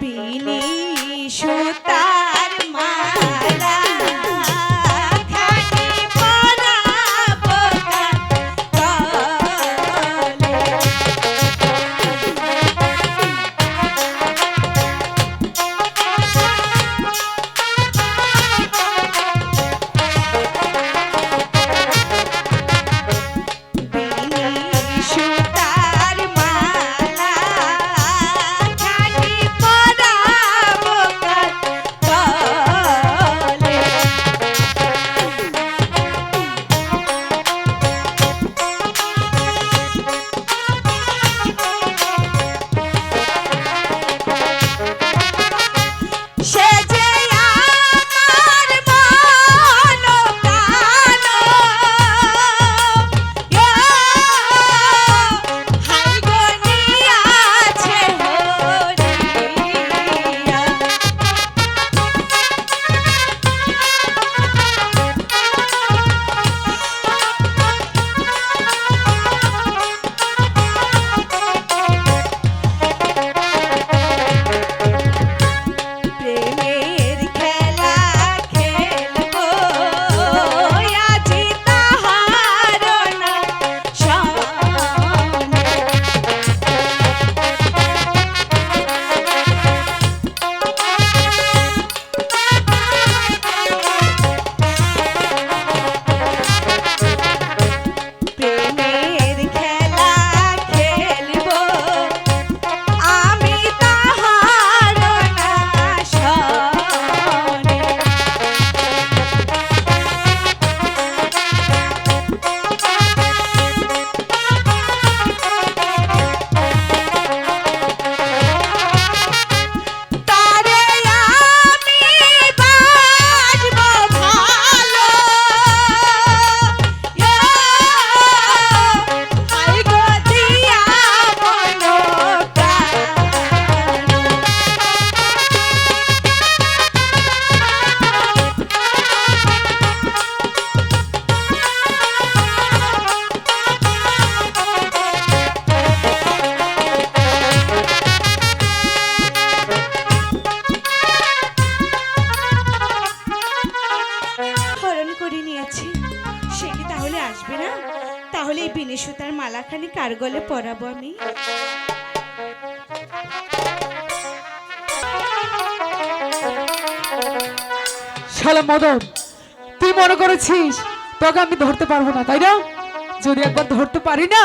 বিনি সুতার নিয়েছি সে কি তাহলে আসবে না? তাহলে এই বিনে সুতার মালাখানি কার গলে পরাবো আমি? শালা মদন, তুই মনে করেছিস তোকে আমি ধরতে পারব না, তাই না? যদি একবার ধরতে পারি না